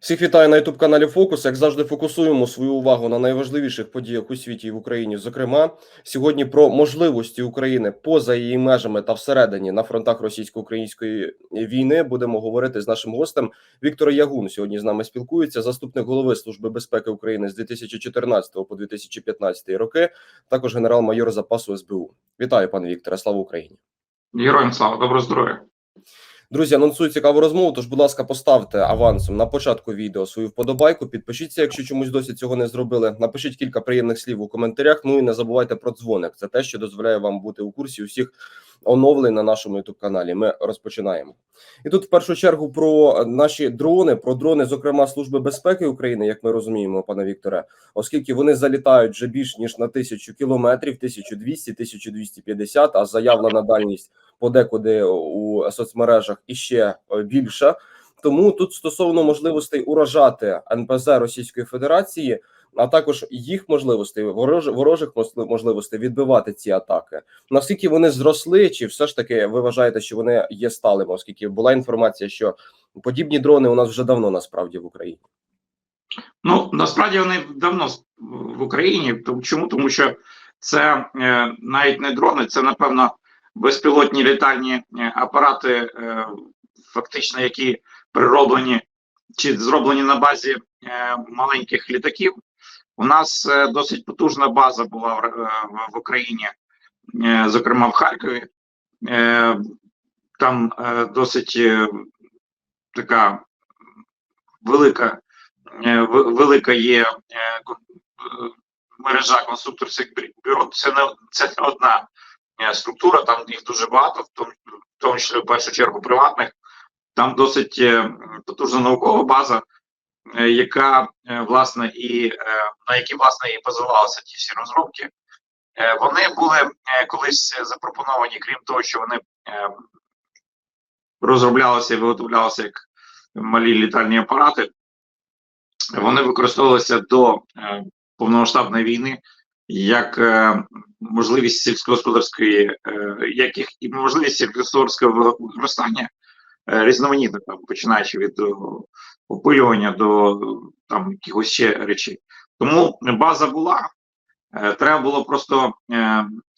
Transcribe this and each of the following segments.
Всіх вітаю на youtube каналі Фокус. Як завжди, фокусуємо свою увагу на найважливіших подіях у світі і в Україні. Зокрема, сьогодні про можливості України поза її межами та всередині на фронтах російсько-української війни будемо говорити з нашим гостем Віктор Ягун. Сьогодні з нами спілкується заступник голови служби безпеки України з 2014 по 2015 роки. Також генерал-майор запасу СБУ. Вітаю, пане Вікторе. Слава Україні! Героям слава, доброго здоров'я. Друзі, анонсую цікаву розмову. Тож, будь ласка, поставте авансом на початку відео свою вподобайку. Підпишіться, якщо чомусь досі цього не зробили. Напишіть кілька приємних слів у коментарях. Ну і не забувайте про дзвоник. Це те, що дозволяє вам бути у курсі усіх оновлень на нашому youtube каналі. Ми розпочинаємо. І тут в першу чергу про наші дрони, про дрони, зокрема Служби безпеки України, як ми розуміємо, пане Вікторе, оскільки вони залітають вже більш ніж на тисячу кілометрів, 1200, 1250, а заявлена дальність подекуди у соцмережах іще е, більша. Тому тут стосовно можливостей уражати НПЗ Російської Федерації, а також їх можливостей ворож, ворожих можли- можливостей відбивати ці атаки. Наскільки вони зросли, чи все ж таки ви вважаєте, що вони є сталими, оскільки була інформація, що подібні дрони у нас вже давно насправді в Україні. Ну насправді вони давно в Україні. Чому? Тому що це е, навіть не дрони, це напевно безпілотні літальні е, апарати, е, фактично, які прироблені чи зроблені на базі маленьких літаків. У нас е, досить потужна база була в, е, Україні, е, зокрема в Харкові. Там досить така велика велика є мережа конструкторських бюро. Це не це не одна структура, там їх дуже багато, в тому, в тому числі в першу чергу приватних. Там досить потужна наукова база, яка е, власне і е, на якій власне і базувалися ті всі розробки. Е, Вони були е, колись запропоновані, крім того, що вони е, розроблялися і виготовлялися як малі літальні апарати вони використовувалися до е, повномасштабної війни як е, можливість сільськогосподарської, е, як їх і можливість сільськогосподарського використання е, різноманітно, там починаючи від е, опилювання до там якихось ще речей. Тому база була. Е, треба було просто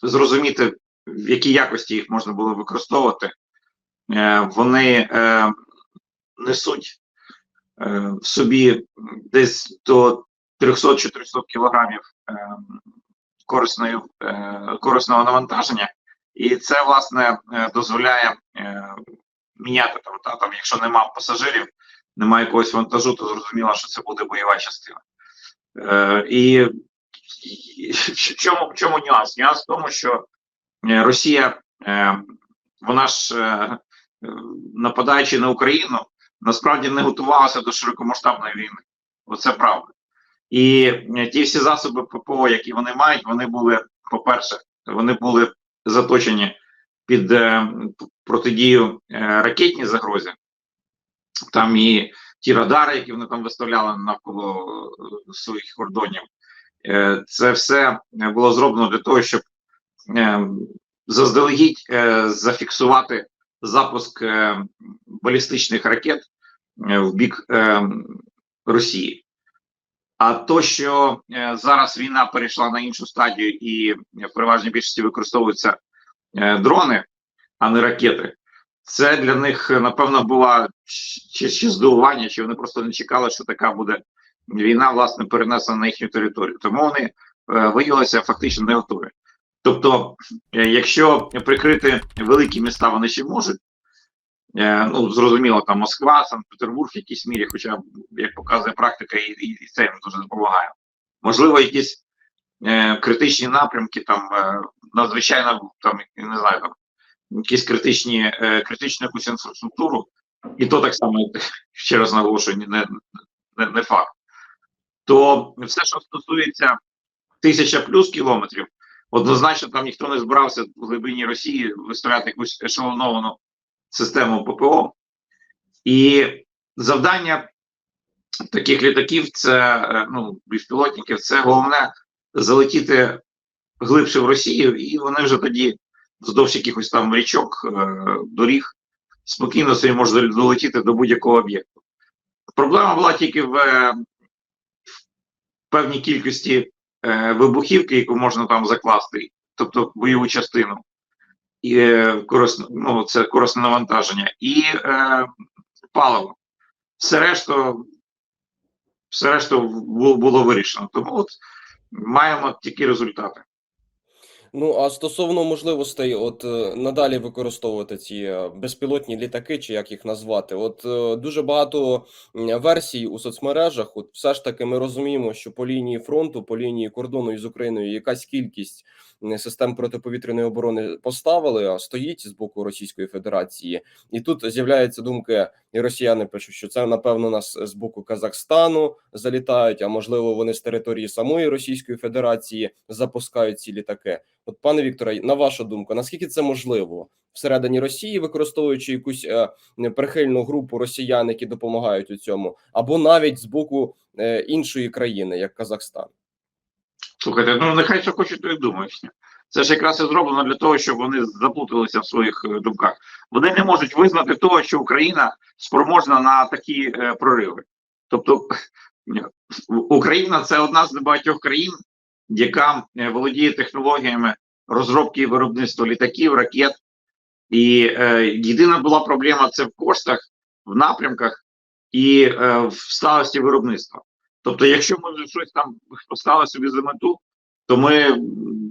зрозуміти, в якій якості їх можна було використовувати. Вони несуть в собі десь до 300-400 кілограмів корисного навантаження, і це власне дозволяє міняти там, та, там, якщо нема пасажирів, немає якогось вантажу, то зрозуміло, що це буде бойова частина. Е, і, в чому, чому нюанс? Нюанс в тому, що е, Росія, е, вона ж е, нападаючи на Україну, насправді не готувалася до широкомасштабної війни. Оце правда. І е, ті всі засоби ППО, які вони мають, вони були, по-перше, вони були заточені під е, протидію е, ракетній загрозі. Там і ті радари, які вони там виставляли навколо е, своїх кордонів. Це все було зроблено для того, щоб заздалегідь зафіксувати запуск балістичних ракет в бік Росії. А то, що зараз війна перейшла на іншу стадію, і в переважній більшості використовуються дрони, а не ракети, це для них е, напевно була чи, чи здивування, чи вони просто не чекали, що така буде війна, власне, перенесена на їхню територію. Тому вони е, виявилися фактично не готові. Тобто, е, якщо прикрити великі міста, вони ще можуть. Е, ну, зрозуміло, там Москва, Санкт-Петербург в якійсь мірі, хоча, як показує практика, і, і, і це їм дуже допомагає. Можливо, якісь е, критичні напрямки, там е, надзвичайно там, не знаю, там якісь критичні, е, критичну якусь інфраструктуру, і то так само, ще раз наголошую, не, не, не факт. То все, що стосується тисяча плюс кілометрів, однозначно там ніхто не збирався в глибині Росії виставляти якусь ешелоновану систему ППО. І завдання таких літаків це ну, безпілотників, це головне залетіти глибше в Росію, і вони вже тоді вздовж якихось там річок, е, доріг спокійно собі можуть долетіти до будь-якого об'єкту. Проблема була тільки в, е, в певній кількості е, вибухівки, яку можна там закласти, тобто бойову частину, і корисне, ну, це корисне навантаження, і е, паливо. Все решту, все решту було вирішено. Тому от маємо такі результати. Ну а стосовно можливостей, от е, надалі використовувати ці е, безпілотні літаки, чи як їх назвати, от е, дуже багато версій у соцмережах. От все ж таки, ми розуміємо, що по лінії фронту, по лінії кордону із Україною, якась кількість систем протиповітряної оборони поставили, а стоїть з боку Російської Федерації, і тут з'являються думки, і росіяни пишуть, що це напевно нас з боку Казахстану залітають, а можливо, вони з території самої Російської Федерації запускають ці літаки. От, пане Вікторе, на вашу думку, наскільки це можливо всередині Росії, використовуючи якусь е, прихильну групу росіян, які допомагають у цьому, або навіть з боку е, іншої країни, як Казахстан? Слухайте, ну нехай що хочуть, то і думають. Це ж якраз і зроблено для того, щоб вони заплуталися в своїх е, думках. Вони не можуть визнати того, що Україна спроможна на такі е, прориви. Тобто Україна це одна з небагатьох країн, яка е, володіє технологіями розробки і виробництва літаків, ракет. І е, єдина була проблема це в коштах, в напрямках і е, в сталості виробництва. Тобто, якщо ми щось там поставили собі за мету, то ми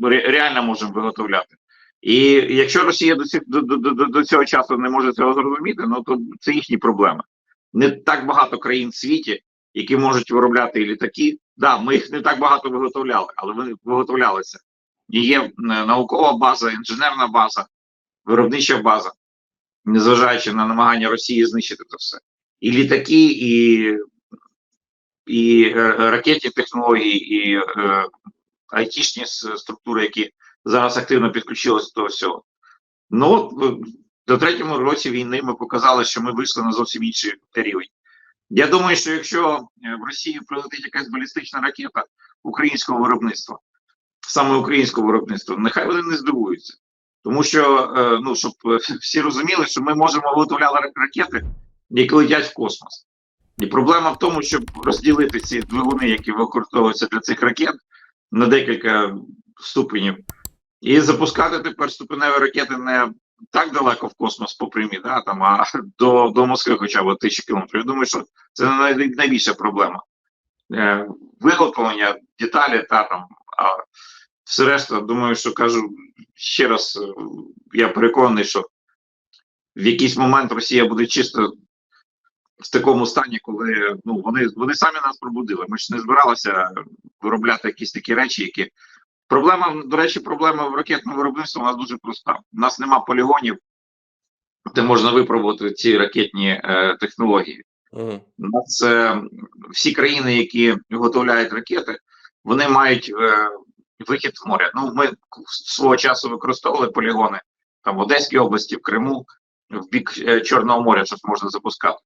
реально можемо виготовляти. І якщо Росія до, цих, до, до, до, цього часу не може цього зрозуміти, ну то це їхні проблеми. Не так багато країн в світі, які можуть виробляти і літаки. Да, ми їх не так багато виготовляли, але вони виготовлялися. Є е, наукова база, інженерна база, виробнича база, незважаючи на намагання Росії знищити це все. І літаки, і, і е, ракетні технології, і е, айтішні структури, які зараз активно підключилися до всього. Ну, е, до третьому році війни ми показали, що ми вийшли на зовсім інший рівень. Я думаю, що якщо в Росію прилетить якась балістична ракета українського виробництва, саме українського виробництва, нехай вони не здивуються. Тому що, ну, щоб всі розуміли, що ми можемо виготовляти рак- ракети, які летять в космос. І проблема в тому, щоб розділити ці двигуни, які використовуються для цих ракет, на декілька ступенів, і запускати тепер ступеневі ракети не так далеко в космос по прямі, да, там, а до, до Москви хоча б тисячі кілометрів. Я думаю, що це найбільша проблема. Е, виготовлення, деталі та там, а все решта, думаю, що кажу ще раз, е, я переконаний, що в якийсь момент Росія буде чисто в такому стані, коли ну вони, вони самі нас пробудили. Ми ж не збиралися виробляти якісь такі речі, які проблема, до речі, проблема в ракетному виробництві у нас дуже проста. У нас нема полігонів, де можна випробувати ці ракетні е, технології. Угу. У нас е, всі країни, які виготовляють ракети, вони мають е, вихід в море. Ну, ми свого часу використовували полігони там в Одеській області, в Криму, в бік е, Чорного моря, щось можна запускати.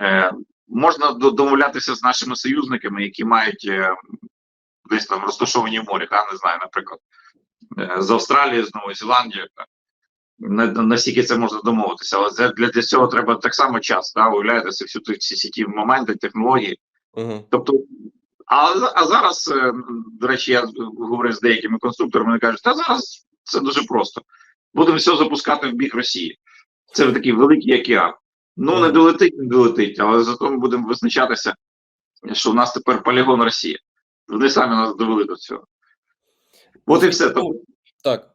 Е, можна домовлятися з нашими союзниками, які мають е, десь там розташовані в морі, та, не знаю, наприклад, е, з Австралії, з Нової Зеландії. Та. На- на- Наскільки це можна домовитися, але для, для цього треба так само час, та, уявляєте, це всі ті- моменти, технології. Угу. Тобто, а, а зараз, до речі, я говорив з деякими конструкторами, вони кажуть, та зараз це дуже просто. Будемо все запускати в бік Росії. Це такий великий океан. Ну, не долетить, не долетить, але зато ми будемо визначатися, що в нас тепер полігон Росія. Вони самі нас довели до цього. От і все. Тобто, Так.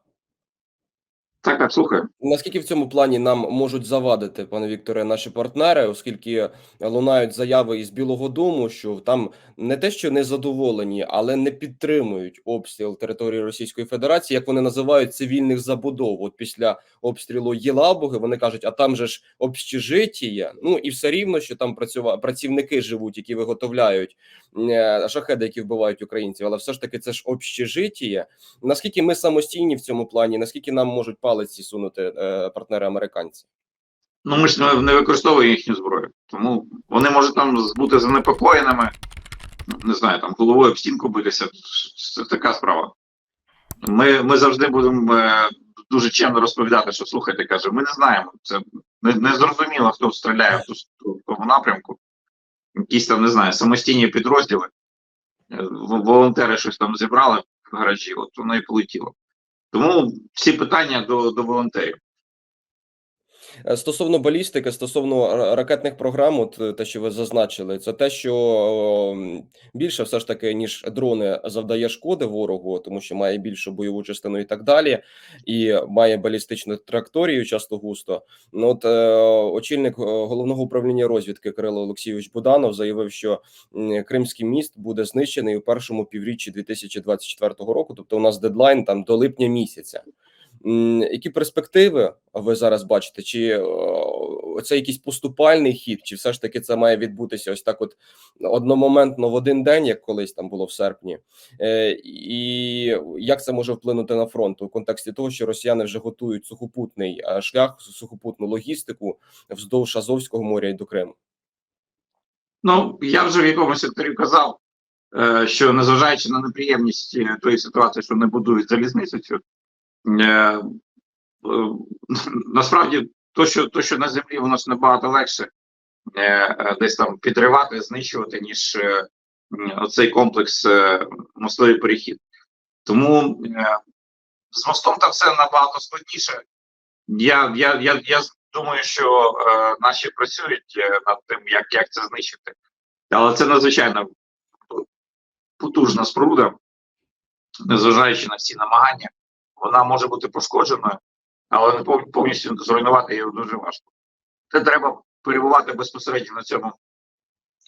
Так, так, слухаю. Наскільки в цьому плані нам можуть завадити, пане Вікторе, наші партнери, оскільки лунають заяви із Білого Дому, що там не те, що не задоволені, але не підтримують обстріл території Російської Федерації, як вони називають цивільних забудов. От після обстрілу Єлабуги вони кажуть, а там же ж общежитія. Ну і все рівно, що там працюва працівники живуть, які виготовляють е, шахеди, які вбивають українців, але все ж таки це ж общежитія. Наскільки ми самостійні в цьому плані? Наскільки нам можуть палиці сунути е, партнери американці? Ну, ми ж не, використовуємо їхню зброю. Тому вони можуть там бути занепокоєними, не знаю, там головою об стінку битися. Це така справа. Ми, ми завжди будемо е, дуже чемно розповідати, що слухайте, каже, ми не знаємо. Це не, не зрозуміло, хто стріляє в тому напрямку. якісь там не знаю, самостійні підрозділи. Е, Волонтери щось там зібрали в гаражі, от воно і полетіло. Тому всі питання до, до волонтерів. Е, Стосовно балістики, стосовно ракетних програм, от е, те, що ви зазначили, це те, що більше все ж таки, ніж дрони завдає шкоди ворогу, тому що має більшу бойову частину і так далі, і має балістичну траєкторію часто густо. Ну от е, очільник головного управління розвідки Кирило Олексійович Буданов заявив, що Кримський міст буде знищений у першому півріччі 2024 року. Тобто, у нас дедлайн там до липня місяця. Які перспективи ви зараз бачите? Чи це якийсь поступальний хід, чи все ж таки це має відбутися ось так, от одномоментно в один день, як колись там було в серпні? Е, І як це може вплинути на фронт у контексті того, що росіяни вже готують сухопутний е, шлях, сухопутну логістику вздовж Азовського моря і до Криму? Ну, я вже в якомусь інтерв'ю казав, е, що незважаючи на неприємність е, тої ситуації, що не будують залізницю, цю, е, е, насправді то, що, то, що на землі воно ж набагато легше е, е, десь там підривати, знищувати, ніж е, оцей комплекс е, мостовий перехід. Тому е, з мостом там все набагато складніше. Я, я, я, я думаю, що е, наші працюють е, над тим, як, як це знищити. Але це надзвичайно потужна споруда, незважаючи на всі намагання, вона може бути пошкодженою, але не повністю зруйнувати її дуже важко. Це треба перебувати безпосередньо на цьому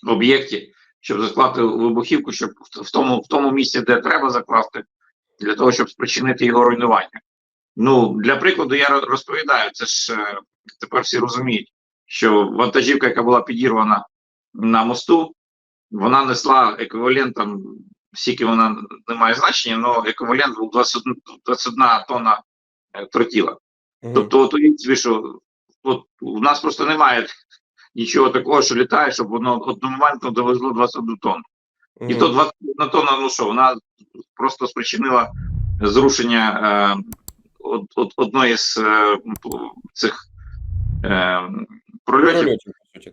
об'єкті, щоб закласти вибухівку, щоб в- в тому, в тому місці, де треба закласти, для того, щоб спричинити його руйнування. Ну, для прикладу, я розповідаю, це ж е, тепер всі розуміють, що вантажівка, яка була підірвана на мосту, вона несла еквівалент там, скільки вона не має значення, але еквівалент був 21, 21 тонна е, тротіла. Тобто, от уявіть що от у нас просто немає нічого такого, що літає, щоб воно одномоментно довезло 21 тонну. І то 21 тонна, ну що, вона просто спричинила зрушення е, од, од, одної з е, цих е, прольотів.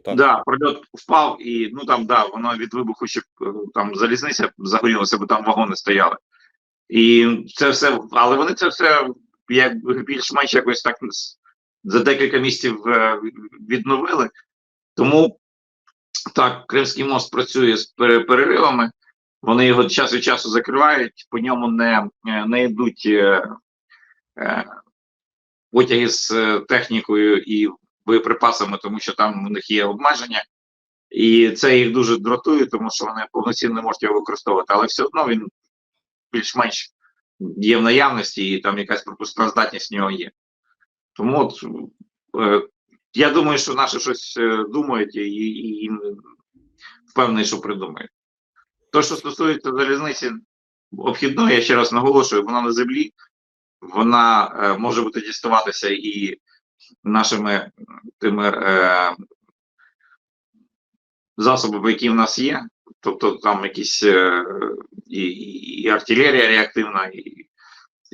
Так. Да, прольот впав, і ну там да, воно від вибуху ще е, там залізниця загорілася, бо там вагони стояли. І це все, але вони це все як більш-менш якось так за декілька місяців е, відновили. Тому так, Кримський мост працює з переривами. Вони його час від часу закривають, по ньому не, е, не йдуть е, е, потяги з технікою і боєприпасами, тому що там у них є обмеження. І це їх дуже дратує, тому що вони повноцінно не можуть його використовувати, але все одно він більш-менш є в наявності, і там якась пропускна здатність в нього є. Тому от, е, я думаю, що наші щось е, думають і, і, і впевнений, що придумають. То, що стосується залізниці обхідної, я ще раз наголошую, вона на землі, вона е, може бути діставатися і нашими тими е, засобами, які в нас є, тобто там якісь е, і, і артилерія реактивна, і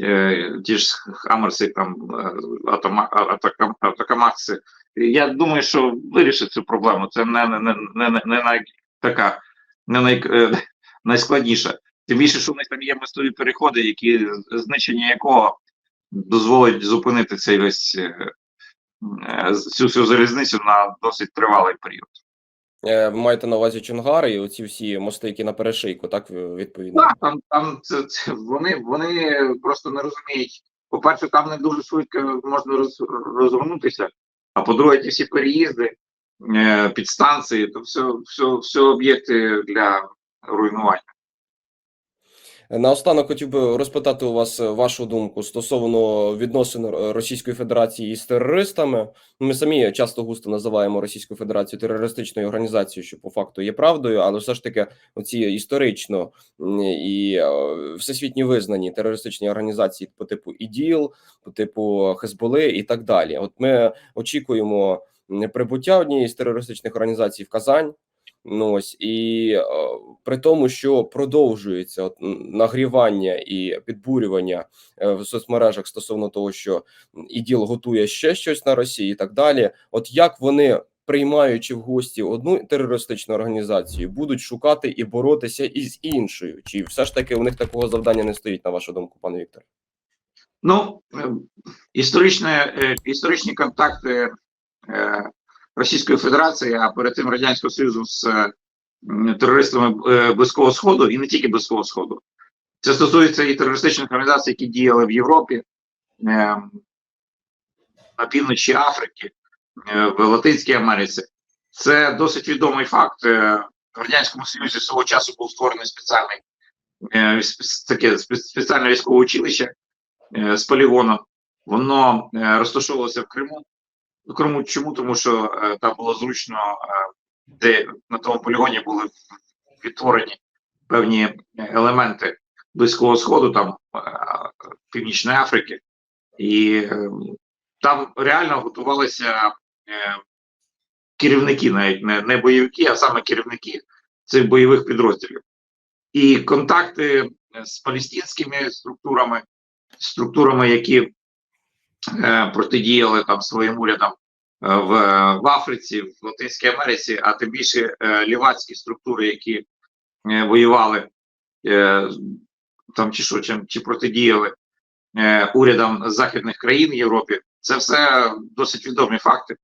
е, ті ж Хамерси, там е, атома, а- атакамакси. Я думаю, що вирішить цю проблему. Це не, не, не, не, не най, така не най, е, найскладніша. Тим більше, що в них там є мостові переходи, які знищення якого дозволить зупинити цей весь е, цю всю залізницю на досить тривалий період. Е, Ви маєте на увазі Чонгари і оці всі мости, які на перешийку, так відповідно. Так, там, там це, це вони, вони просто не розуміють. По-перше, там не дуже швидко можна роз, розгорнутися. А по-друге, ті всі переїзди, е, підстанції, то все, все, все об'єкти для руйнування. Наостанок хотів би розпитати у вас е, вашу думку стосовно відносин е, Російської Федерації із терористами. Ми самі часто густо називаємо Російську Федерацію терористичною організацією, що по факту є правдою, але все ж таки оці історично і е, всесвітньо визнані терористичні організації по типу ІДІЛ, по типу Хезболи і так далі. От ми очікуємо прибуття однієї з терористичних організацій в Казань. Ну ось і е, при тому, що продовжується от, нагрівання і підбурювання е, в соцмережах стосовно того, що іділ готує ще щось на Росії, і так далі. От як вони приймаючи в гості одну терористичну організацію, будуть шукати і боротися із іншою? Чи все ж таки у них такого завдання не стоїть, на вашу думку, пане Віктор? Ну, е, історичне, е, історичні контакти Російської Федерації, а перед тим Радянського Союзу з е, терористами е, Близького Сходу і не тільки Близького Сходу. Це стосується і терористичних організацій, які діяли в Європі, е, на півночі Африки, е, в Латинській Америці. Це досить відомий факт. В Радянському Союзі свого часу був створений спеціальний таке спеціальне військове училище з полігоном. Воно розташовувалося в Криму. В Криму чому? Тому що там було зручно, е, де на тому полігоні були відтворені певні елементи Близького Сходу, там е, Північної Африки, і е, там реально готувалися е, керівники, навіть не, бойовики, а саме керівники цих бойових підрозділів. І контакти з палестинськими структурами, структурами, які протидіяли там своїм урядам е, в, в Африці, в Латинській Америці, а тим більше е, лівацькі структури, які е, воювали е, там чи що, чи, чи протидіяли е, урядам західних країн в Європі, це все досить відомі факти.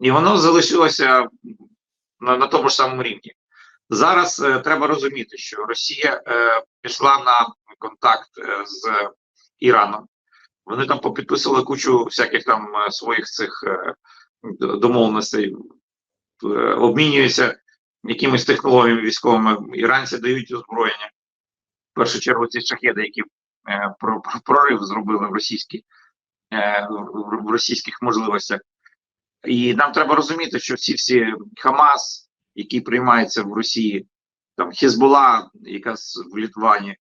І воно залишилося на, на тому ж самому рівні. Зараз е, треба розуміти, що Росія е, пішла на контакт е, з Іраном. Вони там попідписували кучу всяких там е, своїх цих е, домовленостей, е, обмінюються якимись технологіями військовими. Іранці дають озброєння. В першу чергу ці шахеди, які про, про- прорив зробили в російській в, російських можливостях. І нам треба розуміти, що ці всі Хамас, які приймаються в Росії, там Хезбола, яка в Літвані,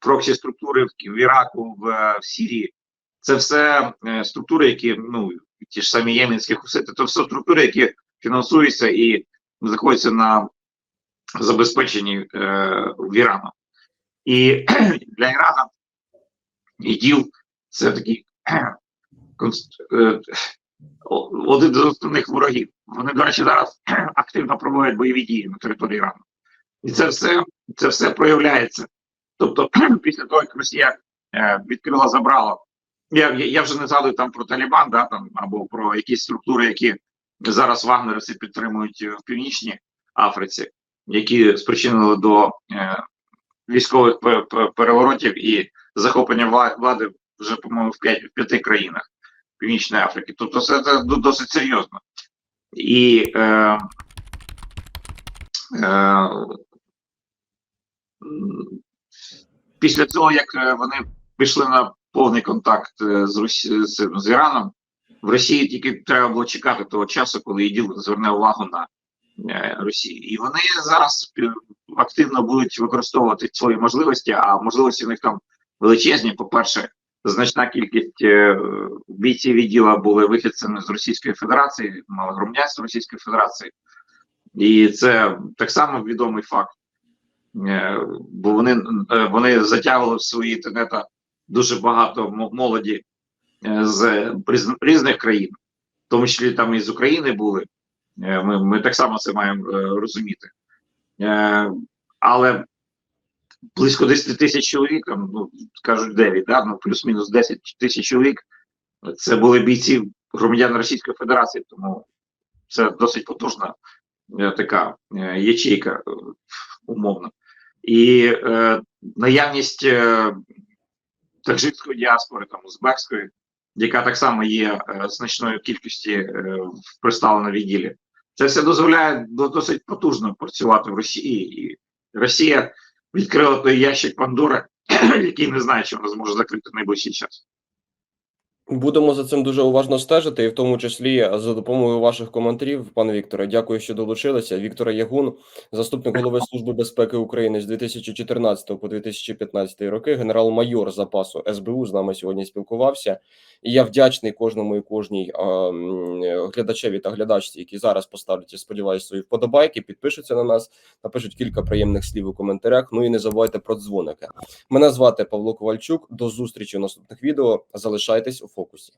проксі структури в, Іраку, в, е, в Сірії, це все е, структури, які ну ті ж самі єменські хусити, це все структури, які фінансуються і знаходяться на забезпеченні е, в Ірану. І для Ірана іділ це такий е, один з основних ворогів. Вони, до речі, зараз активно проводять бойові дії на території Ірану. І це все, це все проявляється. Тобто, після того, як Росія е, відкрила, забрала. Я, я, вже не згадую там про Талібан, да, там, або про якісь структури, які зараз вагнерівці підтримують в Північній Африці, які спричинили до е, військових пе- пе- переворотів і захоплення влади вже, по-моєму, в, п'ять, в п'яти країнах Північної Африки. Тобто це, це досить серйозно. І е, е, після того, як е, вони пішли на повний контакт е, з, Росі... з, з Іраном, в Росії тільки треба було чекати того часу, коли іділ зверне увагу на е, Росію. І вони зараз е, активно будуть використовувати свої можливості, а можливості в них там величезні. По-перше, значна кількість е, бійців відділа були вихідцями з Російської Федерації, мали громадянство Російської Федерації. І це так само відомий факт. Е, бо вони, е, вони затягували в свої тенета дуже багато молоді е, з різних країн, в тому числі там і з України були. Ми, ми так само це маємо розуміти. Але близько 10 тисяч чоловік, там, ну, кажуть 9, да? ну, плюс-мінус 10 тисяч чоловік. Це були бійці громадян Російської Федерації, тому це досить потужна така ячейка умовно. І е, наявність е, таджикської діаспори, там, узбекської, яка так само є е, значною кількості е, представлена в відділі. Це все дозволяє досить потужно працювати в Росії. І Росія відкрила той ящик Пандори, який не знає, чи вона зможе закрити в найближчий час. Будемо за цим дуже уважно стежити, і в тому числі за допомогою ваших коментарів, пане Вікторе. Дякую, що долучилися. Віктор Ягун, заступник голови служби безпеки України з 2014 по 2015 роки, генерал-майор запасу СБУ з нами сьогодні спілкувався. І я вдячний кожному і кожній глядачеві та глядачці, які зараз поставлять, я сподіваюся, свої вподобайки, підпишуться на нас, напишуть кілька приємних слів у коментарях. Ну і не забувайте про дзвоники. Мене звати Павло Ковальчук. До зустрічі в наступних відео. Залишайтесь у фокусі.